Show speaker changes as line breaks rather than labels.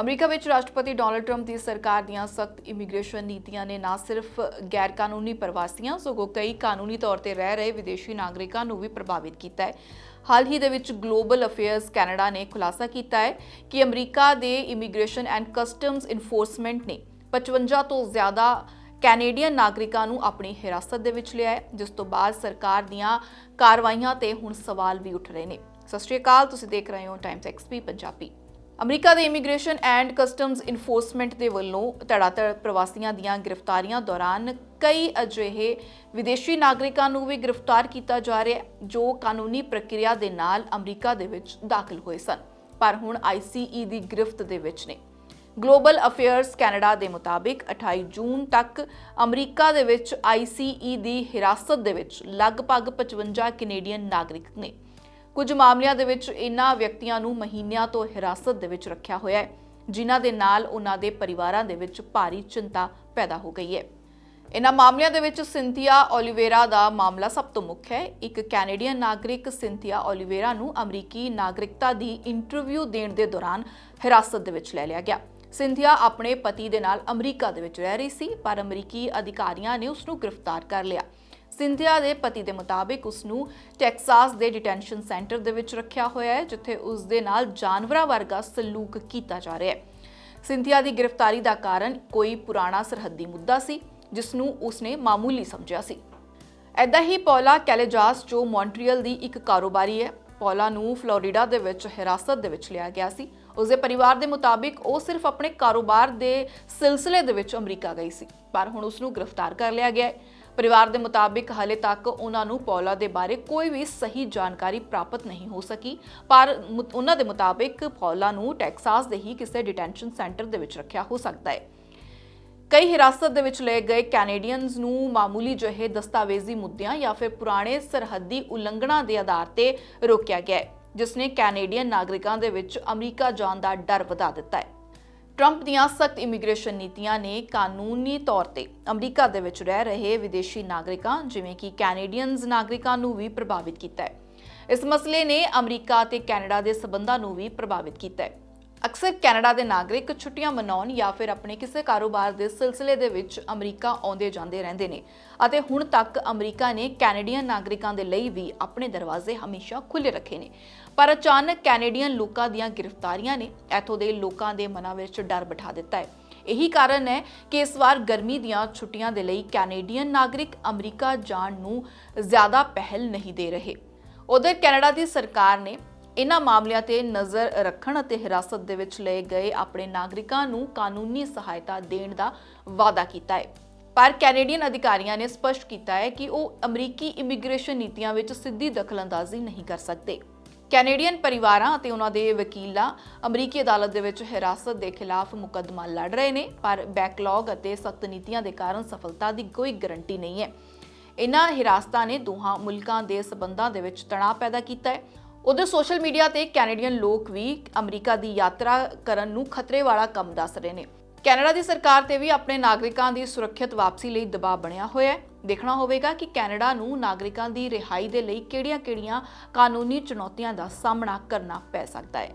America ਵਿੱਚ ਰਾਸ਼ਟਰਪਤੀ Donald Trump ਦੀ ਸਰਕਾਰ ਦੀਆਂ ਸਖਤ ਇਮੀਗ੍ਰੇਸ਼ਨ ਨੀਤੀਆਂ ਨੇ ਨਾ ਸਿਰਫ ਗੈਰ ਕਾਨੂੰਨੀ ਪ੍ਰਵਾਸੀਆਂ ਸਗੋਂ ਕਈ ਕਾਨੂੰਨੀ ਤੌਰ ਤੇ ਰਹਿ ਰਹੇ ਵਿਦੇਸ਼ੀ ਨਾਗਰਿਕਾਂ ਨੂੰ ਵੀ ਪ੍ਰਭਾਵਿਤ ਕੀਤਾ ਹੈ। ਹਾਲ ਹੀ ਦੇ ਵਿੱਚ ਗਲੋਬਲ ਅਫੇਅਰਸ ਕੈਨੇਡਾ ਨੇ ਖੁਲਾਸਾ ਕੀਤਾ ਹੈ ਕਿ ਅਮਰੀਕਾ ਦੇ ਇਮੀਗ੍ਰੇਸ਼ਨ ਐਂਡ ਕਸਟਮਸ ਇਨਫੋਰਸਮੈਂਟ ਨੇ 55 ਤੋਂ ਜ਼ਿਆਦਾ ਕੈਨੇਡੀਅਨ ਨਾਗਰਿਕਾਂ ਨੂੰ ਆਪਣੀ ਹਿਰਾਸਤ ਦੇ ਵਿੱਚ ਲਿਆ ਹੈ, ਜਿਸ ਤੋਂ ਬਾਅਦ ਸਰਕਾਰ ਦੀਆਂ ਕਾਰਵਾਈਆਂ ਤੇ ਹੁਣ ਸਵਾਲ ਵੀ ਉੱਠ ਰਹੇ ਨੇ। ਸਤਿ ਸ਼੍ਰੀ ਅਕਾਲ, ਤੁਸੀਂ ਦੇਖ ਰਹੇ ਹੋ ਟਾਈਮਸ ਐਕਸਪੀ ਪੰਜਾਬੀ। ਅਮਰੀਕਾ ਦੇ ਇਮੀਗ੍ਰੇਸ਼ਨ ਐਂਡ ਕਸਟਮਸ ਇਨਫੋਰਸਮੈਂਟ ਦੇ ਵੱਲੋਂ ਧੜਾਧੜ ਪ੍ਰਵਾਸੀਆਂ ਦੀਆਂ ਗ੍ਰਿਫਤਾਰੀਆਂ ਦੌਰਾਨ ਕਈ ਅਜਿਹੇ ਵਿਦੇਸ਼ੀ ਨਾਗਰਿਕਾਂ ਨੂੰ ਵੀ ਗ੍ਰਿਫਤਾਰ ਕੀਤਾ ਜਾ ਰਿਹਾ ਜੋ ਕਾਨੂੰਨੀ ਪ੍ਰਕਿਰਿਆ ਦੇ ਨਾਲ ਅਮਰੀਕਾ ਦੇ ਵਿੱਚ ਦਾਖਲ ਹੋਏ ਸਨ। ਪਰ ਹੁਣ ਆਈਸੀਈ ਦੀ ਗ੍ਰਿਫਤ ਦੇ ਵਿੱਚ ਨੇ। ਗਲੋਬਲ ਅਫੇਅਰਸ ਕੈਨੇਡਾ ਦੇ ਮੁਤਾਬਿਕ 28 ਜੂਨ ਤੱਕ ਅਮਰੀਕਾ ਦੇ ਵਿੱਚ ਆਈਸੀਈ ਦੀ ਹਿਰਾਸਤ ਦੇ ਵਿੱਚ ਲਗਭਗ 55 ਕੈਨੇਡੀਅਨ ਨਾਗਰਿਕ ਨੇ। ਕੁਝ ਮਾਮਲਿਆਂ ਦੇ ਵਿੱਚ ਇਨ੍ਹਾਂ ਵਿਅਕਤੀਆਂ ਨੂੰ ਮਹੀਨਿਆਂ ਤੋਂ ਹਿਰਾਸਤ ਦੇ ਵਿੱਚ ਰੱਖਿਆ ਹੋਇਆ ਹੈ, ਜਿਨ੍ਹਾਂ ਦੇ ਨਾਲ ਉਹਨਾਂ ਦੇ ਪਰਿਵਾਰਾਂ ਦੇ ਵਿੱਚ ਭਾਰੀ ਚਿੰਤਾ ਪੈਦਾ ਹੋ ਗਈ ਹੈ। ਇਨ੍ਹਾਂ ਮਾਮਲਿਆਂ ਦੇ ਵਿੱਚ ਸਿੰਥੀਆ ਓਲੀਵੇਰਾ ਦਾ ਮਾਮਲਾ ਸਭ ਤੋਂ ਮੁੱਖ ਹੈ। ਇੱਕ ਕੈਨੇਡੀਅਨ ਨਾਗਰਿਕ ਸਿੰਥੀਆ ਓਲੀਵੇਰਾ ਨੂੰ ਅਮਰੀਕੀ ਨਾਗਰਿਕਤਾ ਦੀ ਇੰਟਰਵਿਊ ਦੇਣ ਦੇ ਦੌਰਾਨ ਹਿਰਾਸਤ ਦੇ ਵਿੱਚ ਲੈ ਲਿਆ ਗਿਆ। ਸਿੰਥੀਆ ਆਪਣੇ ਪਤੀ ਦੇ ਨਾਲ ਅਮਰੀਕਾ ਦੇ ਵਿੱਚ ਰਹਿ ਰਹੀ ਸੀ, ਪਰ ਅਮਰੀਕੀ ਅਧਿਕਾਰੀਆਂ ਨੇ ਉਸ ਨੂੰ ਗ੍ਰਿਫਤਾਰ ਕਰ ਲਿਆ। ਸਿੰਥੀਆ ਦੇ ਪਤੀ ਦੇ ਮੁਤਾਬਿਕ ਉਸ ਨੂੰ ਟੈਕਸਾਸ ਦੇ ਡਿਟੈਂਸ਼ਨ ਸੈਂਟਰ ਦੇ ਵਿੱਚ ਰੱਖਿਆ ਹੋਇਆ ਹੈ, ਜਿੱਥੇ ਉਸ ਦੇ ਨਾਲ ਜਾਨਵਰਾਂ ਵਰਗਾ ਸਲੂਕ ਕੀਤਾ ਜਾ ਰਿਹਾ ਹੈ। ਸਿੰਥੀਆ ਦੀ ਗ੍ਰਿਫਤਾਰੀ ਦਾ ਕਾਰਨ ਕੋਈ ਪੁਰਾਣਾ ਸਰਹੱਦੀ ਮੁੱਦਾ ਸੀ ਜਿਸ ਨੂੰ ਉਸਨੇ ਮਾਮੂਲੀ ਸਮਝਿਆ ਸੀ। ਐਦਾਂ ਹੀ ਪੌਲਾ ਕੈਲੇਜਾਸ, ਜੋ ਮੌਂਟਰੀਅਲ ਦੀ ਇੱਕ ਕਾਰੋਬਾਰੀ ਹੈ, ਪੌਲਾ ਨੂੰ ਫਲੋਰੀਡਾ ਦੇ ਵਿੱਚ ਹਿਰਾਸਤ ਦੇ ਵਿੱਚ ਲਿਆ ਗਿਆ ਸੀ। ਉਸਦੇ ਪਰਿਵਾਰ ਦੇ ਮੁਤਾਬਿਕ ਉਹ ਸਿਰਫ ਆਪਣੇ ਕਾਰੋਬਾਰ ਦੇ ਸਿਲਸਿਲੇ ਦੇ ਵਿੱਚ ਅਮਰੀਕਾ ਗਈ ਸੀ, ਪਰ ਹੁਣ ਉਸ ਨੂੰ ਗ੍ਰਿਫਤਾਰ ਕਰ ਲਿਆ ਗਿਆ ਹੈ। ਪਰਿਵਾਰ ਦੇ ਮੁਤਾਬਿਕ ਹਾਲੇ ਤੱਕ ਉਹਨਾਂ ਨੂੰ ਪੌਲਾ ਦੇ ਬਾਰੇ ਕੋਈ ਵੀ ਸਹੀ ਜਾਣਕਾਰੀ ਪ੍ਰਾਪਤ ਨਹੀਂ ਹੋ ਸਕੀ। ਪਰ ਮੁ- ਉਹਨਾਂ ਦੇ ਮੁਤਾਬਿਕ ਪੌਲਾ ਨੂੰ ਟੈਕਸਾਸ ਦੇ ਹੀ ਕਿਸੇ ਡਿਟੈਂਸ਼ਨ ਸੈਂਟਰ ਦੇ ਵਿੱਚ ਰੱਖਿਆ ਹੋ ਸਕਦਾ ਹੈ। ਕਈ ਹਿਰਾਸਤ ਦੇ ਵਿੱਚ ਲਏ ਗਏ ਕੈਨੇਡੀਅਨਸ ਨੂੰ ਮਾਮੂਲੀ ਜਿਹੇ ਦਸਤਾਵੇਜ਼ੀ ਮੁੱਦਿਆਂ ਜਾਂ ਫਿਰ ਪੁਰਾਣੇ ਸਰਹੱਦੀ ਉਲੰਘਣਾ ਦੇ ਆਧਾਰ ਤੇ ਰੋਕਿਆ ਗਿਆ ਹੈ, ਜਿਸ ਨੇ ਕੈਨੇਡੀਅਨ ਨਾਗਰਿਕਾਂ ਦੇ ਵਿੱਚ ਅਮਰੀਕਾ ਜਾਣ ਦਾ ਡਰ ਵਧਾ ਦਿੱਤਾ ਹੈ। ਟਰੰਪ ਦੀਆਂ ਸਖਤ ਇਮੀਗ੍ਰੇਸ਼ਨ ਨੀਤੀਆਂ ਨੇ ਕਾਨੂੰਨੀ ਤੌਰ ਤੇ ਅਮਰੀਕਾ ਦੇ ਵਿੱਚ ਰਹਿ ਰਹੇ ਵਿਦੇਸ਼ੀ ਨਾਗਰਿਕਾਂ, ਜਿਵੇਂ ਕਿ ਕੈਨੇਡੀਅਨਜ਼ ਨਾਗਰਿਕਾਂ ਨੂੰ ਵੀ ਪ੍ਰਭਾਵਿਤ ਕੀਤਾ ਹੈ। ਇਸ ਮਸਲੇ ਨੇ ਅਮਰੀਕਾ ਅਤੇ ਕੈਨੇਡਾ ਦੇ ਸਬੰਧਾਂ ਨੂੰ ਵੀ ਪ੍ਰਭਾਵਿਤ ਕੀਤਾ ਹੈ। ਅਕਸਰ ਕੈਨੇਡਾ ਦੇ ਨਾਗਰਿਕ ਛੁੱਟੀਆਂ ਮਨਾਉਣ ਜਾਂ ਫਿਰ ਆਪਣੇ ਕਿਸੇ ਕਾਰੋਬਾਰ ਦੇ ਸਿਲਸਿਲੇ ਦੇ ਵਿੱਚ ਅਮਰੀਕਾ ਆਉਂਦੇ ਜਾਂਦੇ ਰਹਿੰਦੇ ਨੇ। ਅਤੇ ਹੁਣ ਤੱਕ ਅਮਰੀਕਾ ਨੇ ਕੈਨੇਡੀਅਨ ਨਾਗਰਿਕਾਂ ਦੇ ਲਈ ਵੀ ਆਪਣੇ ਦਰਵਾਜ਼ੇ ਹਮੇਸ਼ਾ ਖੁੱਲੇ ਰੱਖੇ ਨੇ। ਪਰ ਅਚਾਨਕ ਕੈਨੇਡੀਅਨ ਲੋਕਾਂ ਦੀਆਂ ਗ੍ਰਿਫਤਾਰੀਆਂ ਨੇ ਇੱਥੋਂ ਦੇ ਲੋਕਾਂ ਦੇ ਮਨਾਂ ਵਿੱਚ ਡਰ ਬਿਠਾ ਦਿੱਤਾ ਹੈ। ਇਹੀ ਕਾਰਨ ਹੈ ਕਿ ਇਸ ਵਾਰ ਗਰਮੀ ਦੀਆਂ ਛੁੱਟੀਆਂ ਦੇ ਲਈ ਕੈਨੇਡੀਅਨ ਨਾਗਰਿਕ ਅਮਰੀਕਾ ਜਾਣ ਨੂੰ ਜ਼ਿਆਦਾ ਪਹਿਲ ਨਹੀਂ ਦੇ ਰਹੇ। ਉਧਰ ਕੈਨੇਡਾ ਦੀ ਸਰਕਾਰ ਨੇ ਇਹਨਾਂ ਮਾਮਲਿਆਂ ਤੇ ਨਜ਼ਰ ਰੱਖਣ ਅਤੇ ਹਿਰਾਸਤ ਦੇ ਵਿੱਚ ਲਏ ਗਏ ਆਪਣੇ ਨਾਗਰਿਕਾਂ ਨੂੰ ਕਾਨੂੰਨੀ ਸਹਾਇਤਾ ਦੇਣ ਦਾ ਵਾਅਦਾ ਕੀਤਾ ਹੈ। ਪਰ ਕੈਨੇਡੀਅਨ ਅਧਿਕਾਰੀਆਂ ਨੇ ਸਪਸ਼ਟ ਕੀਤਾ ਹੈ ਕਿ ਉਹ ਅਮਰੀਕੀ ਇਮੀਗ੍ਰੇਸ਼ਨ ਨੀਤੀਆਂ ਵਿੱਚ ਸਿੱਧੀ ਦਖਲਅੰਦਾਜ਼ੀ ਨਹੀਂ ਕਰ ਸਕਦੇ। ਕੈਨੇਡੀਅਨ ਪਰਿਵਾਰਾਂ ਅਤੇ ਉਹਨਾਂ ਦੇ ਵਕੀਲਾਂ ਅਮਰੀਕੀ ਅਦਾਲਤ ਦੇ ਵਿੱਚ ਹਿਰਾਸਤ ਦੇ ਖਿਲਾਫ ਮੁਕੱਦਮਾ ਲੜ ਰਹੇ ਨੇ, ਪਰ ਬੈਕਲੌਗ ਅਤੇ ਸਖਤ ਨੀਤੀਆਂ ਦੇ ਕਾਰਨ ਸਫਲਤਾ ਦੀ ਕੋਈ ਗਾਰੰਟੀ ਨਹੀਂ ਹੈ। ਇਨ੍ਹਾਂ ਹਿਰਾਸਤਾਂ ਨੇ ਦੋਹਾਂ ਮੁਲਕਾਂ ਦੇ ਸਬੰਧਾਂ ਦੇ ਵਿੱਚ ਤਣਾਅ ਪੈਦਾ ਕੀਤਾ ਹੈ। ਉਧਰ ਸੋਸ਼ਲ ਮੀਡੀਆ ਤੇ ਕੈਨੇਡੀਅਨ ਲੋਕ ਵੀ ਅਮਰੀਕਾ ਦੀ ਯਾਤਰਾ ਕਰਨ ਨੂੰ ਖਤਰੇ ਵਾਲਾ ਕੰਮ ਦੱਸ ਰਹੇ ਨੇ। ਕੈਨੇਡਾ ਦੀ ਸਰਕਾਰ ਤੇ ਵੀ ਆਪਣੇ ਨਾਗਰਿਕਾਂ ਦੀ ਸੁਰੱਖਿਅਤ ਵਾਪਸੀ ਲਈ ਦਬਾਅ ਬਣਿਆ ਹੋਇਆ ਹੈ। ਦੇਖਣਾ ਹੋਵੇਗਾ ਕਿ ਕੈਨੇਡਾ ਨੂੰ ਨਾਗਰਿਕਾਂ ਦੀ ਰਿਹਾਈ ਦੇ ਲਈ ਕਿਹੜੀਆਂ-ਕਿਹੜੀਆਂ ਕਾਨੂੰਨੀ ਚੁਣੌਤੀਆਂ ਦਾ ਸਾਹਮਣਾ ਕਰਨਾ ਪੈ ਸਕਦਾ ਹੈ।